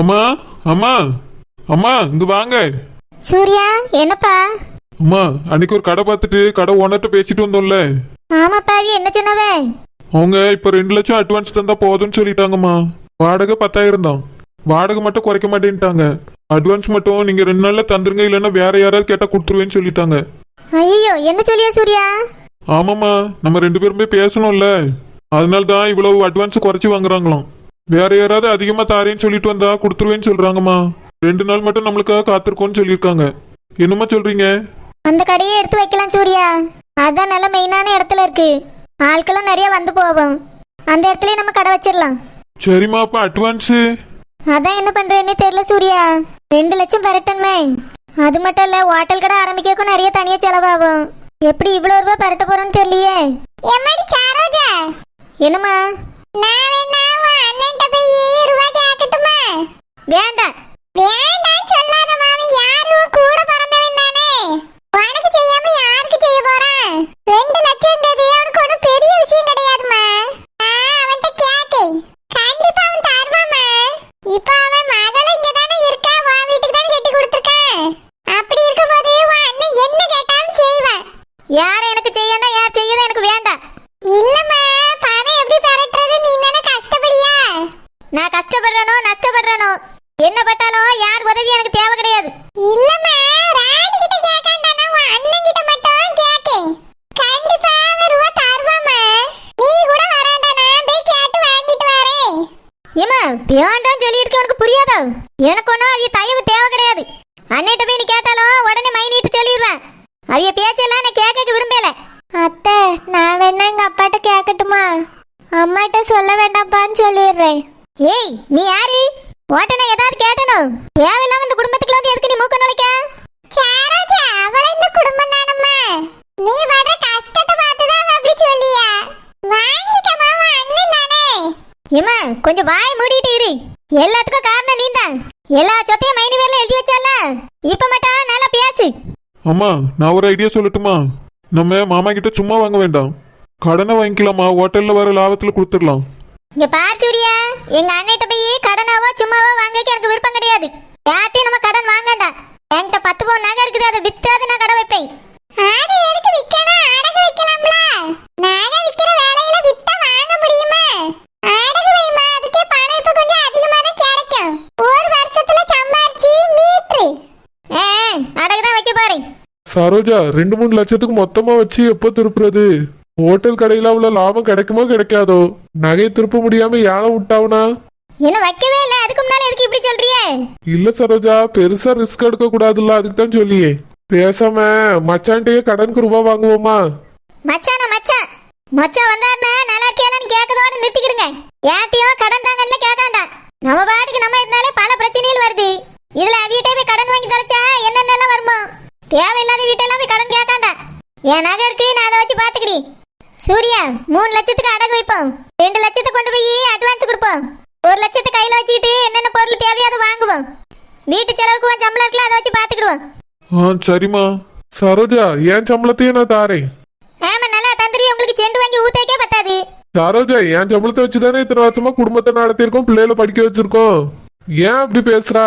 அம்மா அம்மா அம்மா இங்க வாங்க. சூர்யா என்னப்பா? அம்மா அன்னைக்கு ஒரு கடை பார்த்துட்டு கடை ஓனர்கிட்ட பேசிட்டு வந்தோம்ல. ஆமாப்பாவி என்ன சொன்னவ? அவங்க இப்ப ரெண்டு லட்சம் அட்வான்ஸ் தந்தா போதும்னு சொல்லிட்டாங்கம்மா. வாடகை பத்தாயிரம் தான். வாடகை மட்டும் குறைக்க மாட்டேன்ட்டாங்க. அட்வான்ஸ் மட்டும் நீங்க ரெண்டு நாள்ல தந்துருங்க இல்லைன்னா வேற யாராவது கேட்டா கொடுத்துருவேன்னு சொல்லிட்டாங்க. ஐயோ என்ன சொல்லியா சூர்யா? ஆமாம்மா நம்ம ரெண்டு பேருமே பேசணும்ல. அதனால தான் இவ்வளவு அட்வான்ஸ் குறைச்சி வாங்குறாங்களாம். வேற யாராவது அதிகமா தாரேன்னு சொல்லிட்டு வந்தா கொடுத்துருவேன்னு சொல்றாங்கம்மா. ரெண்டு நாள் மட்டும் நம்மளுக்காக காத்திருக்கோம்னு சொல்லியிருக்காங்க. என்னம்மா சொல்றீங்க? அந்த கடையை எடுத்து வைக்கலாம் சூர்யா. அதான் நல்ல மெயினான இடத்துல இருக்கு. ஆட்களும் நிறைய வந்து போவோம் அந்த இடத்துலயே நம்ம கடை வச்சிடலாம். சரிம்மா அப்ப அட்வான்ஸு அதான் என்ன பண்றேன்னு தெரியல சூர்யா. ரெண்டு லட்சம் பெரட்டணுமே. அது மட்டும் இல்ல ஹோட்டல் கடை ஆரம்பிக்கிறதுக்கும் நிறைய தனியா செலவாகும். எப்படி இவ்வளவு ரூபாய் பெரட்ட போறோம்னு தெரியலையே. என்னம்மா? நான் வேணா உன் அண்ணன்ட்ட போய் ரூபா கேட்கட்டுமா வேண்டாம். வேண்டாம் சொல்லாத மாமி யாரு கூட பிறந்தவன் தானே? உனக்கு செய்யாம யாருக்கு செய்ய போறான்? ரெண்டு லட்சம்ன்றது அவனுக்கு ஒன்றும் பெரிய விஷயம் கிடையாதுமா நான் அவன்கிட்ட கேட்டேன் கண்டிப்பா அவன் தருவாமா இப்போ அவன் மகளும் இங்க தானே இருக்கா? உன் வீட்டுக்கு தானே கட்டி கொடுத்துருக்கான் அப்படி இருக்கும்போது உன் அண்ணன் என்ன கேட்டாலும் செய்வான். யார் எனக்கு செய்யணும் யார் செய்யணும் எனக்கு வேண்டாம் இல்லம்மா பணம் எப்படி பெறட்டுறது நீ தானே கஷ்டப்படியா நான் கஷ்டப்படுறனோ நஷ்டப்படுறனோ என்ன பட்டாலும் யார் உதவி எனக்கு தேவை கிடையாது இல்லம்மா ராணி கிட்ட கேட்காண்டானா உன் அண்ணன் கிட்ட மட்டும் கேக்கேன் கண்டிப்பா அவன் ரூபா தருவாமா நீ கூட வராண்டானா போய் கேட்டு வாங்கிட்டு வரேன் ஏமா வேண்டாம் சொல்லியிருக்க உனக்கு புரியாதோ எனக்கு ஒன்றும் அவிய தயவு தேவை கிடையாது அன்னைட்ட போய் நீ கேட்டாலும் உடனே மைனிட்டு சொல்லிடுவேன் அவிய பேச்செல்லாம் நான் கேட்க விரும்பல. அத்தை நான் வேணா எங்க அப்பாட்ட கேட்கட்டுமா? அம்மாட்ட சொல்ல வேண்டாம்ப்பான்னு சொல்லிடுறேன். ஏய் நீ யாரு? ஓட்டனை ஏதாவது கேட்டனும் தேவையில்லாம இந்த குடும்பத்துக்குள்ள வந்து எதுக்கு நீ மூக்க நுழைக்க? சாரோஜா அவள இந்த குடும்பம் தானம்மா? நீ வர்ற கஷ்டத்தை பார்த்து தான் அப்படி சொல்லியா. வாங்கிக்கமா அண்ணன் தானே. ஏமா கொஞ்சம் வாய் மூடிட்டு இரு எல்லாத்துக்கும் காரணம் நீதான் எல்லா சொத்தையும் மைனி பேர்ல எழுதி வச்சால இப்ப மட்டும் நல்லா பேசு அம்மா நான் ஒரு ஐடியா சொல்லட்டுமா? நம்ம மாமா கிட்ட சும்மா வாங்க வேண்டாம். கடனை வாங்கிக்கலாமா? ஹோட்டல்ல வர லாபத்துல கொடுத்துடலாம். இங்க பார் சூர்யா. எங்க அண்ணிட்ட போய் கடனாவோ சும்மாவோ வாங்கக்கு எனக்கு விருப்பம் கிடையாது. யார்ட்டையும் நம்ம கடன் வாங்கண்டாம் என்கிட்ட பத்து பவுன் நகை இருக்குது அதை வித்தாது நான் கடை வைப்பேன். எதுக்கு விக்கணும்? அடகு வைக்கலாம்ல. நகை விக்கிற வேலையில வித்தா வாங்க முடியுமா அடகு வைமா அதுக்கே பணம் இப்ப கொஞ்சம் அதிகமா தான் கிடைக்கும் ஒரு வருஷத்துல சம்பாரிச்சு மீட்ரு ஏ அடகு தான் வைக்க போறேன் சரோஜா ரெண்டு மூணு லட்சத்துக்கு மொத்தமா வச்சு எப்போ திருப்புறது? ஹோட்டல் கடையில அவ்வளவு லாபம் கிடைக்குமோ கிடைக்காதோ? நகை திருப்ப முடியாம ஏழை விட்டாவனா? இன்னும் வைக்கவே இல்லை அதுக்கு முன்னால எதுக்கு இப்படி சொல்றியே? இல்ல சரோஜா பெருசா ரிஸ்க் எடுக்க கூடாதுல்ல அதுக்கு தான் சொல்லியே. பேசாம மச்சான்ட்டே கடனுக்கு ரூபா வாங்குவோமா? மச்சானா மச்சான்? மச்சான் வந்தாருன்னா நல்லா இருக்கியாலன்னு கேட்கதோட நிறுத்திக்கிடுங்க. யார்ட்டையும் கடன் தாங்கன்னு கேட்காண்டாம் நம்ம பாட்டுக்கு நம்ம இருந்தாலே பல பிரச்சனைகள் வருது. இதுல வீட்டை போய் கடன் வாங்கி தொலைச்சா என்னென்னலாம் வருமோ? தேவையில்லாத வீட்டெல்லாம் போய் கடன் கேட்காண்டாம் என் நகை இருக்கு நான் அதை வச்சு பாத்துக்கிடி சூர்யா மூணு லட்சத்துக்கு அடகு வைப்போம். ரெண்டு லட்சத்தை கொண்டு போய் அட்வான்ஸ் கொடுப்போம். ஒரு லட்சத்தை கையில வச்சுக்கிட்டு என்னென்ன பொருள் தேவையோ அதை வாங்குவோம். வீட்டு செலவுக்கு உன் சம்பளம் இருக்குல்ல அதை வச்சு பாத்துக்கிடுவோம் ஆ சரிம்மா. சரோஜா என் சம்பளத்தையும் நான் தாரேன். ஆமா நல்லா தந்திரி உங்களுக்கு செண்டு வாங்கி ஊத்தேக்கே பத்தாது. சரோஜா என் சம்பளத்தை வச்சுதானே இத்தனை வருஷமா குடும்பத்தை நடத்தியிருக்கோம் பிள்ளைகளை படிக்க வச்சிருக்கோம். ஏன் அப்படி பேசுறா?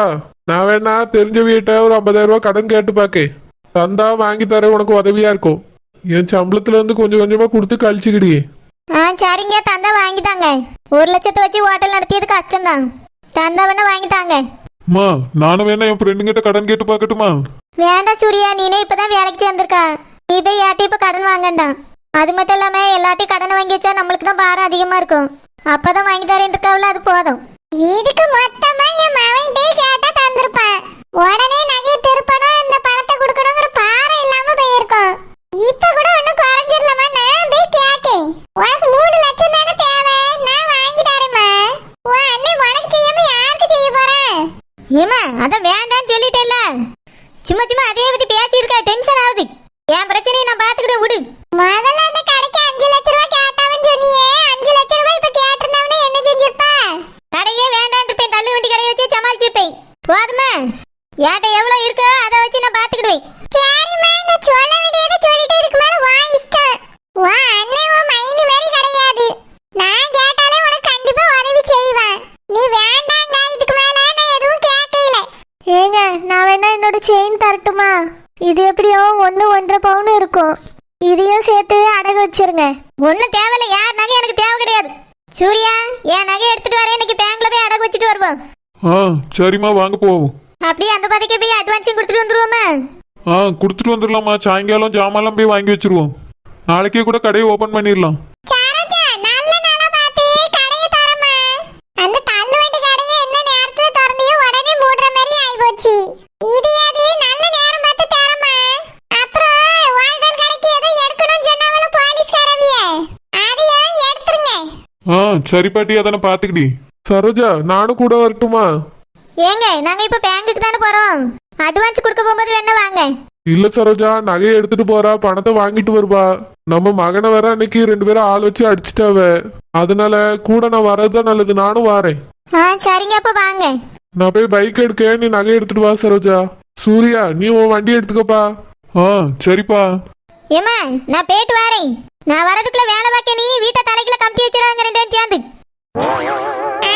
நான் வேணா தெரிஞ்ச வீட்டை ஒரு ஐம்பதாயிரம் ரூபாய் கடன் கேட்டு பாக்கே தந்தா வாங்கி தரேன் உனக்கு உதவியா இருக்கும். என் சம்பளத்துல இருந்து கொஞ்சம் கொஞ்சமா கொடுத்து கழிச்சுக்கிடி ஆ சரிங்க. தந்தா வாங்கி தாங்க. ஒரு லட்சத்தை வச்சு ஹோட்டல் நடத்தியது கஷ்டம்தான். தந்தா வேணா வாங்கி தாங்க. அம்மா நானும் வேணா என் ஃப்ரெண்டுங்கிட்ட கடன் கேட்டு பார்க்கட்டுமா? வேண்டாம் சூர்யா. நீனே இப்பதான் வேலைக்கு சேர்ந்திருக்கா. நீ போய் யார்ட்டையும் இப்ப கடன் வாங்கண்டாம். அது மட்டும் இல்லாம எல்லாத்தையும் கடன் வாங்கி வச்சா நம்மளுக்கு தான் பாரம் அதிகமா இருக்கும். அப்பதான் வாங்கி தரேன் இருக்காவில அது போதும். இதுக்கு மொத்தமா என் மவன்டே கேட்டா தந்திருப்பேன் உடனே நகை திருப்பணும் இருக்கோ அதை வச்சு நான் பாத்துக்கிடுவேன் சரிம்மா நான் சொல்ல வேண்டியது சொல்லிட்டு இருக்கு வா இஷ்டம். வா அண்ணே ஓ மைனி மாதிரி கிடையாது. நான் கேட்டாலே உனக்கு கண்டிப்பா உதவி செய்வேன். நீ வேண்டாங்க இதுக்கு மேல நான் எதுவும் கேட்கல. ஏங்க நான் வேணா என்னோட செயின் தரட்டுமா? இது எப்படியோ ஒன்னு ஒன்றரை பவுன் இருக்கும். இதையும் சேர்த்து அடகு வச்சிருங்க. ஒன்றும் தேவையில்ல யார் நகை எனக்கு தேவை கிடையாது. சூர்யா என் நகை எடுத்துட்டு வரேன் இன்னைக்கு பேங்க்ல போய் அடகு வச்சுட்டு வருவோம். ஆ சரிம்மா வாங்க போவோம். அப்படியே அந்த பாதைக்கு போய் அட்வான்ஸும் கொடுத்துட்டு வந்துருவோமா? ஆ கொடுத்துட்டு வந்துடலாம்மா சாயங்காலம் ஜாமான்லாம் போய் வாங்கி வச்சிருவோம். நாளைக்கே கூட கடையை ஓபன் பண்ணிடலாம் ஆ சரி பாட்டி அதனை பார்த்துக்கிடி சரோஜா நானும் கூட வரட்டுமா? ஏங்க நாங்க இப்ப பேங்குக்கு தானே போறோம். அட்வான்ஸ் கொடுக்க போகும்போது வேணா வாங்க. இல்ல சரோஜா நகையை எடுத்துட்டு போறா பணத்தை வாங்கிட்டு வருவா. நம்ம மகனை வேற அன்னைக்கு ரெண்டு பேரும் ஆள் வச்சு அடிச்சிட்டாவ. அதனால கூட நான் வர்றதுதான் நல்லது நானும் வாரேன். ஆ சரிங்க அப்ப வாங்க. நான் போய் பைக் எடுக்க நீ நகை எடுத்துட்டு வா சரோஜா. சூர்யா நீ உன் வண்டி எடுத்துக்கப்பா. ஆ சரிப்பா. ஏமா நான் போயிட்டு வரேன். நான் வரதுக்குள்ள வேலை பார்க்க நீ வீட்டை தலைக்குள்ள கம்பி வச்சிருவாங்க ரெண்டு சேர்ந்து.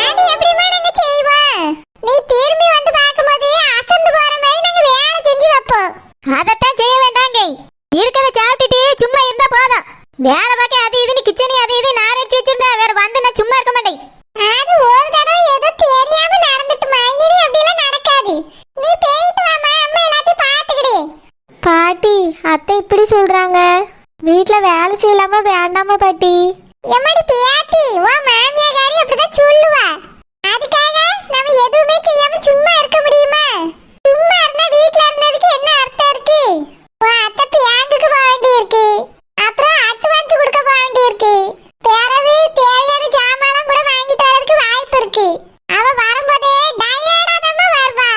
அது எப்படிமா நாங்க செய்வோம்? நீ திரும்பி வந்து பாக்கும்போது அசந்து போற மாதிரி நாங்க வேலை செஞ்சு வைப்போம் அதத்தான் செய்ய வேண்டாங்க இருக்கத சாப்பிட்டுட்டு சும்மா இருந்தா போதும் வேலை பார்க்க அது இதுன்னு கிச்சனி அது இது நான் அடிச்சு வச்சிருந்தா வேற வந்து நான் சும்மா இருக்க மாட்டேன் அது ஒரு தடவை ஏதோ தெரியாம நடந்துட்டுமா இனி அப்படிலாம் நடக்காது நீ போயிட்டு வாமா அம்மா எல்லாத்தையும் பாத்துக்கிடு பாட்டி அத்தை இப்படி சொல்றாங்க வீட்ல வேலை செய்யலாமா வேண்டாமா பாட்டி எம்மாடி பியாத்தி ஓ மாமியாரி அப்படிதான் சொல்லுவா அதுக்காக நம்ம எதுவுமே செய்யாம சும்மா இருக்க முடியுமா சும்மா இருந்தா வீட்ல இருந்ததுக்கு என்ன அர்த்தம் இருக்கு ஓ அத்தை பியாங்குக்கு போக வேண்டியிருக்கு அப்புறம் அட்வான்ஸ் கொடுக்க போக வேண்டியிருக்கு பிறகு தேவையான ஜாமான்லாம் கூட வாங்கிட்டு வரதுக்கு வாய்ப்பு இருக்கு அவ வரும்போதே டயர்டா நம்ம வருவா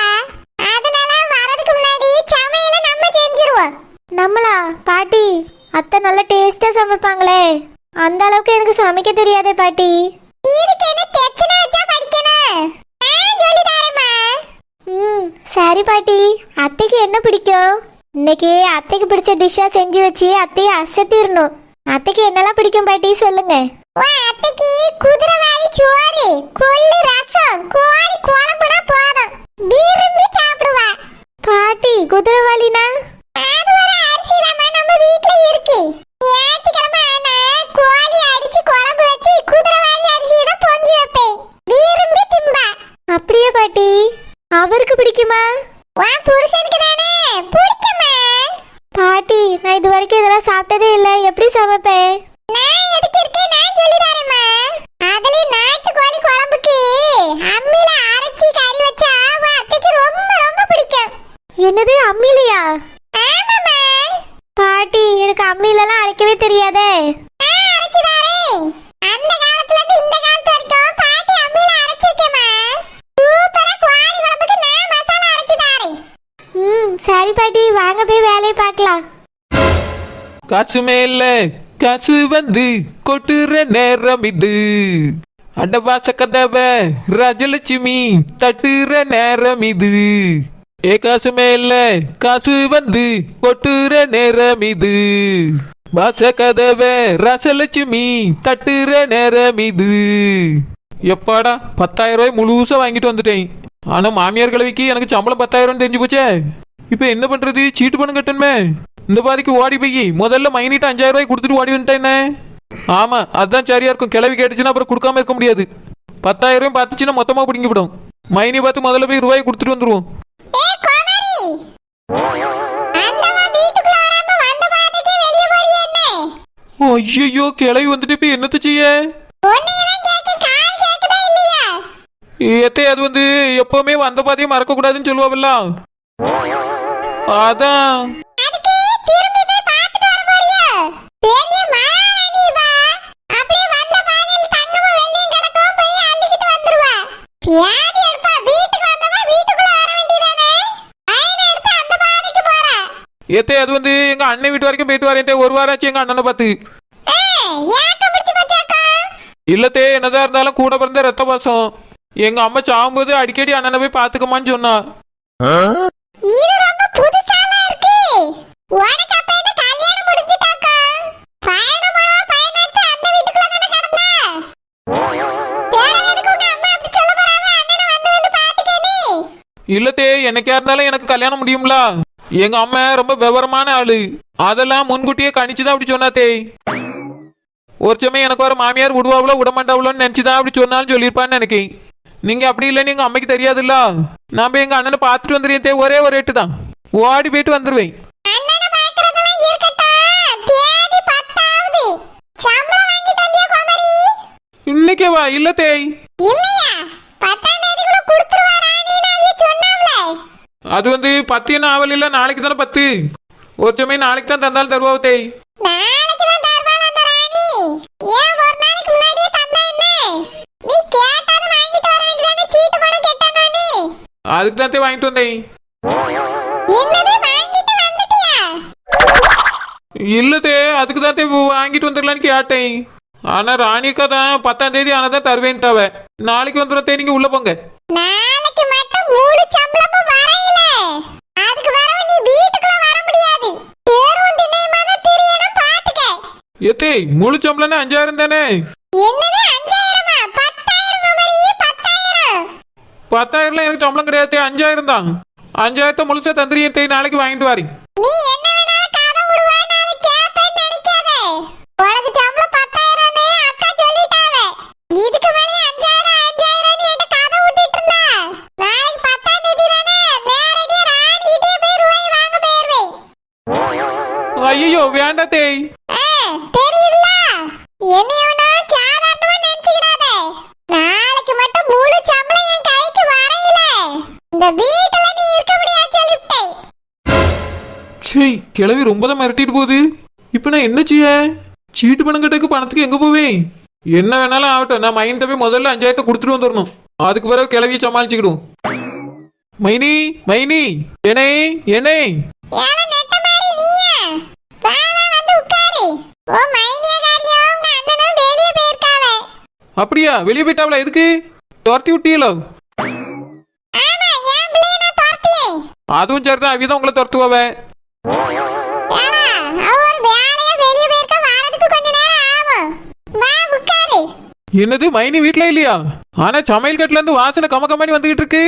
அதனால வரதுக்கு முன்னாடி சமையல நம்ம செஞ்சிருவோம் நம்மளா பாட்டி அத்தை நல்ல டேஸ்டா சமைப்பாங்களே அந்த அளவுக்கு எனக்கு சமைக்க தெரியாதே பாட்டி இதுக்கு என்ன பிரச்சனை வச்சா படிக்கணும் நான் சொல்லி தரேம்மா ம் சரி பாட்டி. அத்தைக்கு என்ன பிடிக்கும்? இன்னைக்கு அத்தைக்கு பிடிச்ச டிஷ்ஷா செஞ்சு வச்சு அத்தையை அசத்திரணும் அத்தைக்கு என்னெல்லாம் பிடிக்கும் பாட்டி சொல்லுங்க. அத்தைக்கு குதிரைவாலி சோறு கொள்ளு ரசம் கோழி குழம்புனா போதும். விரும்பி சாப்பிடுவா. பாட்டி குதிரைவாலினா? அது ஒரு அரிசி நம்ம வீட்ல இருக்கு. ஞாயிற்றுக்கிழமை ஆனா கோழி அடிச்சு குழம்பு வச்சு குதிரைவாலி அரிசியை தான் பொங்கி வைப்பேன். விரும்பி திம்பா. அப்படியே பாட்டி? அவருக்கு பிடிக்குமா? வா புருஷனுக்கு தானே. பிடிக்குமா? பாட்டி நான் இது வரைக்கும் இதெல்லாம் சாப்பிட்டதே இல்ல. எப்படி சமைப்பேன்? நான் எதுக்கு இருக்கேன் நான் சொல்லி தரேம்மா. அதுல நாட்டு கோழி குழம்புக்கு அம்மில அரைச்சி கறி வச்சா உன் அத்தைக்கு ரொம்ப ரொம்ப பிடிக்கும். என்னது அம்மிலையா ஆமாம்மா. பாட்டி எனக்கு அம்மிலலாம் அரைக்கவே தெரியாதே. அரைச்சு தரேன். அந்த காலத்துல இருந்து இந்த காலத்து வரைக்கும் பாட்டி அம்மில அரைச்சிருக்கேம்மா சூப்பரா கோழி குழம்புக்கு நான் மசாலா அரைச்சு தரேன் ம் சரி பாட்டி வாங்க போய் வேலையை பார்க்கலாம். காசு மேல காசு வந்து கொட்டுற நேரம் இது. அடவாச கதவ ராஜலட்சுமி தட்டுற நேரம் இது. ஏ காசு மேல காசு வந்து கொட்டுற நேரம் இது. வாச கதவ ராசலட்சுமி தட்டுற நேரம் இது. எப்பாடா பத்தாயிரம் ரூபாய் முழுசா வாங்கிட்டு வந்துட்டேன். ஆனா மாமியார் கிழவிக்கு எனக்கு சம்பளம் பத்தாயிரம் தெரிஞ்சு போச்சே. இப்போ என்ன பண்றது? சீட்டு பணம் கட்டணுமே. இந்த பாதிக்கு ஓடி போய் முதல்ல மைனிட்டு அஞ்சாயிரம் ரூபாய் கொடுத்துட்டு ஓடி வந்துட்டேனே ஆமா அதான் சரியா இருக்கும். கிளவி கேட்டுச்சுன்னா அப்புறம் கொடுக்காம இருக்க முடியாது. பத்தாயிரம் ரூபாய் பார்த்துச்சுன்னா மொத்தமா பிடிங்கிவிடும் மைனி பார்த்து முதல்ல போய் ரூபாய் கொடுத்துட்டு வந்துருவோம். ஐயோ கிளவி வந்துட்டு இப்போ என்னத்த செய்ய? எத்தே அது வந்து எப்பவுமே வந்த பாதையை மறக்க கூடாதுன்னு சொல்லுவாவில்ல? அதான். எத்தே அது வந்து எங்க அண்ணன் வீட்டு வரைக்கும் போயிட்டு வரேன். ஒரு வாரம் ஆச்சு எங்க அண்ணனை பார்த்து. இல்லத்தே என்னதான் இருந்தாலும் கூட பிறந்த ரத்த பாசம். எங்க அம்மா சாகும்போது அடிக்கடி அண்ணனை போய் பாத்துக்கமான்னு சொன்னா. இல்லத்தே என்னைக்கா இருந்தாலும் எனக்கு கல்யாணம் முடியும்ல. எங்க அம்மா ரொம்ப விவரமான ஆளு. அதெல்லாம் முன்கூட்டியே கணிச்சுதான் அப்படி சொன்னா தேய் ஒரு சமயம் எனக்கு ஒரு மாமியார் விடுவாவளோ விடமாட்டாவளோன்னு நினைச்சுதான் அப்படி சொன்னாலும் சொல்லியிருப்பான்னு நினைக்கேன். நீங்க அப்படி இல்லைன்னு எங்க அம்மைக்கு தெரியாதுல்ல? நாம எங்க அண்ணனை பார்த்துட்டு தே ஒரே ஒரு எட்டு தான். ஓடி போயிட்டு வந்துருவேன். அண்ணனை பார்க்கறதெல்லாம் இருக்கட்டும் தேதி பத்தாவது சம்பளம் வாங்கிட்டு வந்தியா கோமரி இன்னைக்கே வா இல்ல தேய் இல்லையா பத்தாம் தேதிக்குள்ள கொடுத்துருவாரா நீ நான் சொன்னாம்ல அது வந்து பத்து என்ன ஆவல் இல்ல நாளைக்கு தானே பத்து? ஒரு சமயம் நாளைக்கு தான் தந்தாலும் தருவாவு தேய் தான் அதுக்கு தான் வாங்கிட்டு வந்தேன். என்னது வாங்கிட்டு வந்துட்டியா? இல்ல தே அதுக்கு தான் வாங்கிட்டு வந்துடலான்னு கேட்டேன். ஆனா ராணிக்கா தான் பத்தாம் தேதி ஆனதான் தருவேன்ட்டாவ. நாளைக்கு வந்துடும் நீங்க உள்ள போங்க. எத்தே முழு சம்பளம்னா அஞ்சாயிரம் தானே? பத்தாயிரம்லாம் எனக்கு சம்பளம் கிடையாது அஞ்சாயிரம் தான். அஞ்சாயிரத்தை முழுசா தந்துறியே தேய் நாளைக்கு வாங்கிட்டு நீ என்ன வேணாலும் கதை விடுவா நான் கேப்பேன்னு நினைக்காத உனக்கு சம்பளம் பத்தாயிரம்னு அக்கா சொல்லிட்டாவே இதுக்கு மேலே அஞ்சாயிரம் அஞ்சாயிரம் என்கிட்ட கதை விட்டுட்டு இருந்தா நாளைக்கு பத்தாம் தேதி தானே நேரடியா ராணிகிட்டே போய் ரூபாய் வாங்க போயிருவேன் ஐயோ வேண்டாம் தேய் ஆ, தெரியுதுல என்னைய ஒண்ணும் சாதாரணமா நினைச்சுக்கிடாத நாளைக்கு மட்டும் முழு சம்பளம் என் கைக்கு வரையில இந்த வீட்டுல நீ இருக்க முடியாது சொல்லிவிட்டேன் சே கிளவி ரொம்ப தான் மிரட்டிட்டு போகுது. இப்போ நான் என்ன செய்ய? சீட்டு பணம் கட்டக்கு பணத்துக்கு எங்க போவேன்? என்ன வேணாலும் ஆகட்டும் நான் மைண்ட போய் முதல்ல அஞ்சாயிரத்தை கொடுத்துட்டு வந்துடணும் அதுக்கு பிறகு கிளவியை சமாளிச்சுக்கிடும் மைனி மைனி என்னே என்னே. அப்படியா? வெளியே போயிட்டாவளா? எதுக்கு? துரத்தி விட்டீங்களோ அதுவும் சரிதான். அவிதான் உங்களை துரத்துவாவே? என்னது மைனி வீட்ல இல்லையா? ஆனா சமையல் கட்டுல இருந்து வாசனை கம கமானி வந்துகிட்டு இருக்கு.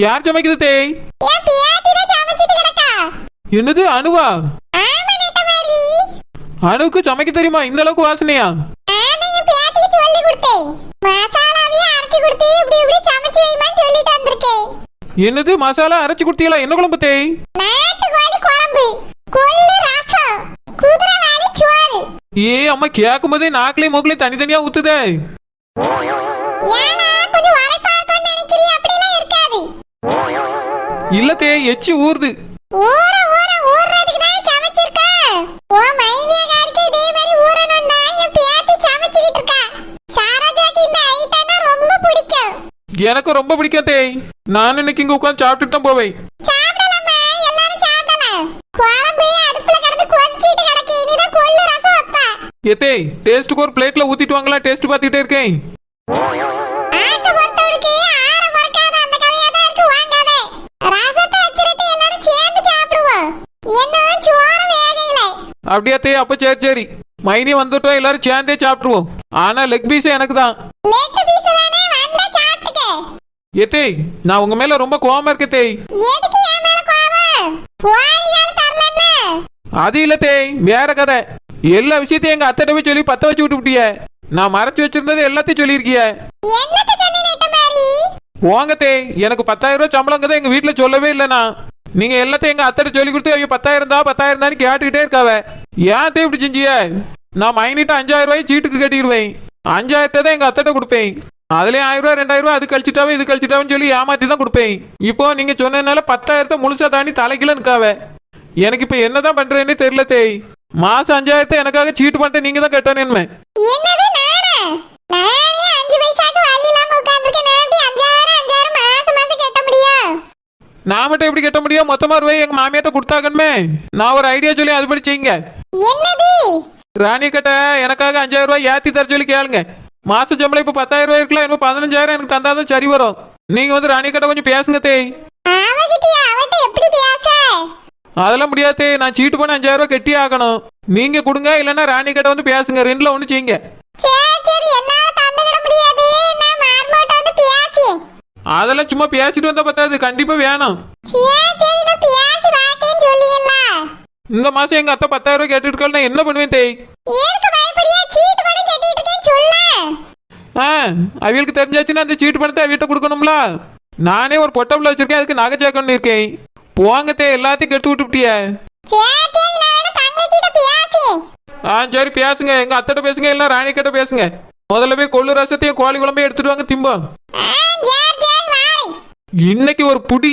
யாரு? சமைக்குது தேய்? என்னது மாதிரி அணுவுக்கு சமைக்க தெரியுமா? இந்த அளவுக்கு வாசனையா ஆனா என் பியாத்திக்கு சொல்லி கொடுத்தேன் மசாலாவையும் அரைச்சு கொடுத்து இப்படி இப்படி சமைச்சு வைமான்னு சொல்லிட்டு வந்திருக்கேன் என்னது மசாலா அரைச்சு கொடுத்தீங்களா? என்ன குழம்பு தேய் ஏ அம்மா கேட்கும் போதே நாக்கிலே மூக்கிலே தனித்தனியா ஊத்துதே. இல்ல தே எச்சி ஊறுது. எனக்கு ரொம்ப பிடிக்கும். தேய் நான் இன்னைக்கு இங்க உட்காந்து சாப்பிட்டுட்டு தான் போவேன். சாப்பிடலாமா எல்லாரும் சாப்பிடலாம். குழம்பு அடுப்புல கிடந்து கொதிச்சிட்டு கிடக்கு இனிதான் கொள்ளு ரசம் வைப்பா ஏ தேய் டேஸ்ட்டுக்கு ஒரு பிளேட்ல ஊத்திட்டு வாங்களா? டேஸ்ட் பார்த்துக்கிட்டே இருக்கேன். சாப்பிடுவோம். அப்படியா தேய் அப்ப சரி சரி. மைனி வந்துட்டோம் எல்லாரும் சேர்ந்தே சாப்பிட்டுருவோம். ஆனா லெக் பீஸ் எனக்கு தான் லெக் பீஸ் தானே வந்தா சாப்பிட்டுக்க ஏ தேய் நான் உங்க மேல ரொம்ப கோவமா இருக்கேன் தேய். எதுக்கு என் மேல கோவம்? கோழிகள் தரலன்னு அது இல்ல தேய் வேற கதை. எல்லா விஷயத்தையும் எங்க அத்தைட்ட போய் சொல்லி பத்த வச்சு விட்டுவிட்டிய நான் மறைச்சு வச்சிருந்தது எல்லாத்தையும் சொல்லியிருக்கிய. என்னத்த சொன்னி நெட்ட மாதிரி? போங்க தேய் எனக்கு பத்தாயிரம் ரூபாய் சம்பளம் எங்க வீட்டுல சொல்லவே இல்லைண்ணா நீங்க எல்லாத்தையும் எங்க அத்தைட்ட சொல்லி கொடுத்து ஐயோ பத்தாயிரம் தான் பத்தாயிரம் தான் கேட்டுக்கிட்டே இருக்காவ. ஏன் தே இப்படி செஞ்சிய? நான் மைனிட்டு அஞ்சாயிரம் ரூபாய் சீட்டுக்கு கட்டிடுவேன். அஞ்சாயிரத்தை தான் எங்க அத்தைட்ட கொடுப்பேன். அதுலயும் ஆயிரம் ரூபாய் ரெண்டாயிரம் ரூபாய் அது கழிச்சிட்டாவே இது கழிச்சிட்டாவன்னு சொல்லி ஏமாத்தி தான் கொடுப்பேன். இப்போ நீங்க சொன்னதுனால பத்தாயிரத்தை முழுசா தாண்டி தலைக்கில நிக்காவ. எனக்கு இப்ப என்னதான் பண்றேன்னே தெரியல தேய். மாசம் அஞ்சாயிரத்தை எனக்காக சீட்டு பண்ணிட்டு நீங்க தான் கட்டணும் என்னது நானா? மட்டும் எப்படி கட்ட முடியும்? மொத்தமா ரூபாய் எங்க மாமியார்ட்ட கொடுத்தாகணுமே. நான் ஒரு ஐடியா சொல்லி அதுபடி செய்யுங்க. ராணி கிட்ட எனக்காக அஞ்சாயிரம் ரூபாய் ஏத்தி தர சொல்லி கேளுங்க. மாச சம்பளம் இப்ப பத்தாயிரம் ரூபாய் இருக்கலாம் இன்னும் பதினஞ்சாயிரம் எனக்கு தந்தாதான் சரி வரும். நீங்க வந்து ராணி கிட்ட கொஞ்சம் பேசுங்க தேய் அதெல்லாம் முடியாது. நான் சீட்டு பண்ண அஞ்சாயிரம் ரூபாய் கட்டி ஆகணும். நீங்க கொடுங்க இல்லைன்னா ராணி கிட்ட வந்து பேசுங்க. ரெண்டுல ஒண்ணு செய்யுங்க. அதெல்லாம் சும்மா பேசிட்டு வந்தா பத்தாது. கண்டிப்பா வேணும். இந்த மாசம் எங்க அத்தை பத்தாயிரம் ரூபாய் கேட்டுட்டு என்ன பண்ணுவேன் தேய் ஏற்கு பயப்படியா சீட்டு பணம் கட்டிட்டு இருக்கேன்னு சொல்ல ஆ அவியலுக்கு தெரிஞ்சாச்சுன்னா அந்த சீட்டு பணத்தை அவிட்ட கொடுக்கணும்ல. நானே ஒரு பொட்டப்பில் வச்சிருக்கேன் அதுக்கு நகை சேர்க்கணும்னு இருக்கேன். போங்க தே எல்லாத்தையும் தங்கச்சிட்ட பேசி. ஆ சரி பேசுங்க. எங்க அத்தைட்ட பேசுங்க இல்ல ராணி கிட்ட பேசுங்க. முதல்ல போய் கொள்ளு ரசத்தையும் கோழி குழம்பையும் எடுத்துட்டு வாங்க திம்போம். இன்னைக்கு ஒரு புடி.